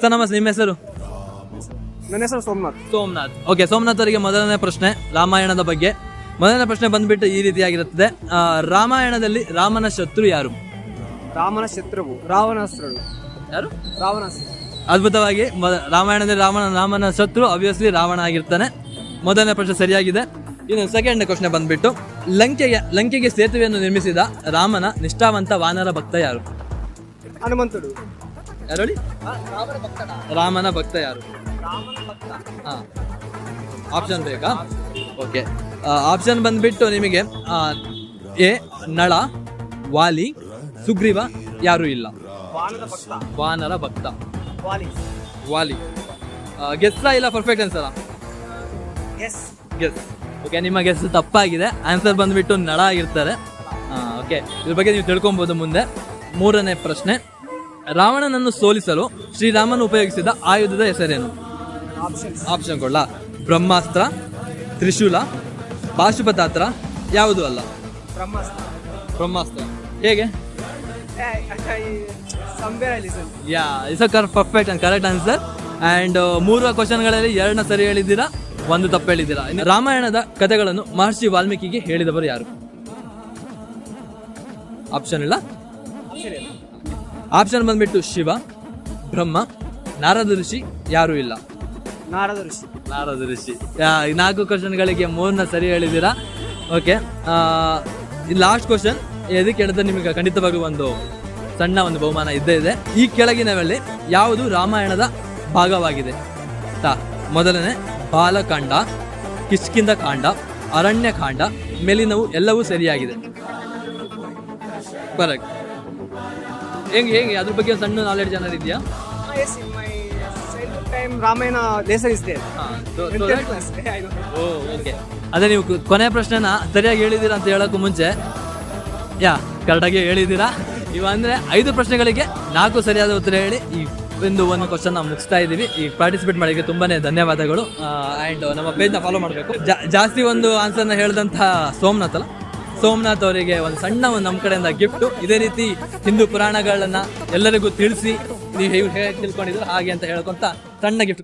Sir ನಮಸ್ತೆ ನಿಮ್ಮ ಹೆಸರು? ನನ್ನ ಹೆಸರು ಸೋಮನಾಥ್. ಸೋಮನಾಥ್. ಓಕೆ ಸೋಮನಾಥ್ ಅವರಿಗೆ ಮೊದಲನೇ ಪ್ರಶ್ನೆ ರಾಮಾಯಣದ ಬಗ್ಗೆ. ಮೊದಲನೇ ಪ್ರಶ್ನೆ ಬಂದ್ಬಿಟ್ಟು ಈ ರೀತಿಯಾಗಿರುತ್ತದೆ ಆ, ರಾಮಾಯಣದಲ್ಲಿ ರಾಮನ ಶತ್ರು ಯಾರು? ರಾಮನ ಶತ್ರುವು ರಾವಣಾಸ್ತ್ರಳು ಯಾರು? ರಾವಣಾಸ್ತ್ರ ಅದ್ಭುತವಾಗಿ ಮೊದ- ರಾಮಾಯಣದಲ್ಲಿ ರಾಮನ ರಾಮನ ಶತ್ರು ಅಬ್ವಿಯಸ್ಲಿ ರಾವಣ ಆಗಿರ್ತಾನೆ. ಮೊದಲನೇ ಪ್ರಶ್ನೆ ಸರಿಯಾಗಿದೆ. ಇನ್ನು ಸೆಕೆಂಡ್ ಕ್ವಶನ್ ಬಂದ್ಬಿಟ್ಟು ಲಂಕೆಗೆ ಲಂಕೆಗೆ ಸೇತುವೆಯನ್ನು ನಿರ್ಮಿಸಿದ ರಾಮನ ನಿಷ್ಠಾವಂತ ವಾನರ ಭಕ್ತ ಯಾರು? ಹನುಮಂತುಡು. ಯಾರು ಹೇಳಿ? ರಾಮನ ಭಕ್ತ ಯಾರು? ಹಾ. ಆಪ್ಷನ್ ಬೇಕಾ? ಓಕೆ ಆಪ್ಷನ್ ಬಂದ್ಬಿಟ್ಟು ನಿಮಗೆ ಎ ನಳ ವಾಲಿ ಸುಗ್ರೀವ ಯಾರು ಇಲ್ಲ. ವಾನರ ಭಕ್ತ. ವಾನರ ಭಕ್ತ. ವಾಲಿ. ವಾಲಿ. ಗೆಸ್ಸ ಇಲ್ಲ perfect answer yes guess okay ನಿಮ್ಮ ಗೆಸ್ ತಪ್ಪಾಗಿದೆ. ಆನ್ಸರ್ ಬಂದ್ಬಿಟ್ಟು ನಳ ಆಗಿರ್ತಾರೆ. ಓಕೆ ಇದ್ರ ಬಗ್ಗೆ ನೀವು ತಿಳ್ಕೊಬೋದು ಮುಂದೆ. ಮೂರನೇ ಪ್ರಶ್ನೆ. ರಾವಣನನ್ನು ಸೋಲಿಸಲು ಶ್ರೀರಾಮನು ಉಪಯೋಗಿಸಿದ ಆಯುಧದ ಹೆಸರೇನು? ಆಪ್ಷನ್ ಕೊಡ್ಲ ಬ್ರಹ್ಮಾಸ್ತ್ರ, ತ್ರಿಶೂಲ, ಪಾಶುಪತಾತ್ರ ಯಾವುದು ಅಲ್ಲ? ಬ್ರಹ್ಮಾಸ್ತ್ರ. ಬ್ರಹ್ಮಾಸ್ತ್ರ ಹೇಗೆ? Yeah is a perfect and correct answer and ಮೂರು ಕ್ವಶನ್ಗಳಲ್ಲಿ ಎರಡನ್ನ ಸರಿ ಹೇಳಿದ್ದೀರಾ? ಒಂದು ತಪ್ಪು ಹೇಳಿದ್ದೀರಾ? ರಾಮಾಯಣದ ಕಥೆಗಳನ್ನು ಮಹರ್ಷಿ ವಾಲ್ಮೀಕಿಗೆ ಹೇಳಿದವರು ಯಾರು? ಆಪ್ಷನ್ ಇಲ್ಲ? ಆಪ್ಷನ್ ಬಂದ್ಬಿಟ್ಟು ಶಿವ ಬ್ರಹ್ಮ ನಾರದ ಋಷಿ ಯಾರು ಇಲ್ಲ. ನಾರದ ಋಷಿ. ನಾರದ ಋಷಿ. ಯಾ, ಈ ನಾಲ್ಕು ಕ್ವಶನ್ಗಳಿಗೆ ಮೂರನ್ನ ಸರಿ ಹೇಳಿದ್ದೀರಾ? ಓಕೆ ಲಾಸ್ಟ್ ಕ್ವಶನ್ ಎದಕ್ಕೆ ಹೇಳಿದ್ರೆ ನಿಮಗೆ ಖಂಡಿತವಾಗ್ಲೂ ಒಂದು ಸಣ್ಣ ಒಂದು ಬಹುಮಾನ ಇದ್ದೇ ಇದೆ. ಈ ಕೆಳಗಿನವಲ್ಲಿ ಯಾವುದು ರಾಮಾಯಣದ ಭಾಗವಾಗಿದೆ? ತಾ ಮೊದಲನೇ ಬಾಲಕಾಂಡ ಕಿಷ್ಕಿಂದ ಕಾಂಡ ಅರಣ್ಯ ಕಾಂಡ ಮೇಲಿನವು ಎಲ್ಲವೂ ಸರಿಯಾಗಿದೆ. ಕರೆಕ್ಟ್ ಹೆಂಗೆ ಹೆಂಗೆ? ಅದ್ರ ಬಗ್ಗೆ ಒಂದು ಸಣ್ಣ ನಾಲೆಡ್ಜ್ ಏನಾದ್ರು ಇದೆಯಾ? Yes in my childhood time Ramayana lesson is there class I know oh okay ಅದೇ ನೀವು ಕೊನೆ ಪ್ರಶ್ನೆನ ಸರಿಯಾಗಿ ಹೇಳಿದ್ದೀರಾ ಅಂತ ಹೇಳೋಕ್ಕೂ ಮುಂಚೆ? ಯಾ ಕರೆಕ್ಟಾಗಿ ಹೇಳಿದ್ದೀರಾ? ಇವ ಅಂದ್ರೆ ಐದು ಪ್ರಶ್ನೆಗಳಿಗೆ ನಾಲ್ಕು ಸರಿಯಾದ ಉತ್ತರ ಹೇಳಿ ಈ ಒಂದು ಒಂದು ಕ್ವಶನ್ ನಾವು ಮುಗಿಸ್ತಾ ಇದ್ದೀವಿ. ಈ ಪಾರ್ಟಿಸಿಪೇಟ್ ಮಾಡೋಕ್ಕೆ ತುಂಬಾನೇ ಧನ್ಯವಾದಗಳು. ಆ್ಯಂಡ್ ನಮ್ಮ ಪೇಜ್ನ ಫಾಲೋ ಮಾಡಬೇಕು. ಜಾಸ್ತಿ ಒಂದು ಆನ್ಸರ್ನ ಹೇಳಿದಂಥ ಸೋಮನಾಥ್ ಅಲ್ಲ? ಸೋಮನಾಥ್ ಅವರಿಗೆ ಒಂದು ಸಣ್ಣ ಒಂದು ನಮ್ಮ ಕಡೆಯಿಂದ ಗಿಫ್ಟು. ಇದೇ ರೀತಿ ಹಿಂದೂ ಪುರಾಣಗಳನ್ನ ಎಲ್ಲರಿಗೂ ತಿಳಿಸಿ, ನೀವು ಹೇಗೆ ತಿಳ್ಕೊಂಡಿದ್ರು ಹಾಗೆ ಅಂತ ಹೇಳ್ಕೊಂತ ಸಣ್ಣ ಗಿಫ್ಟ್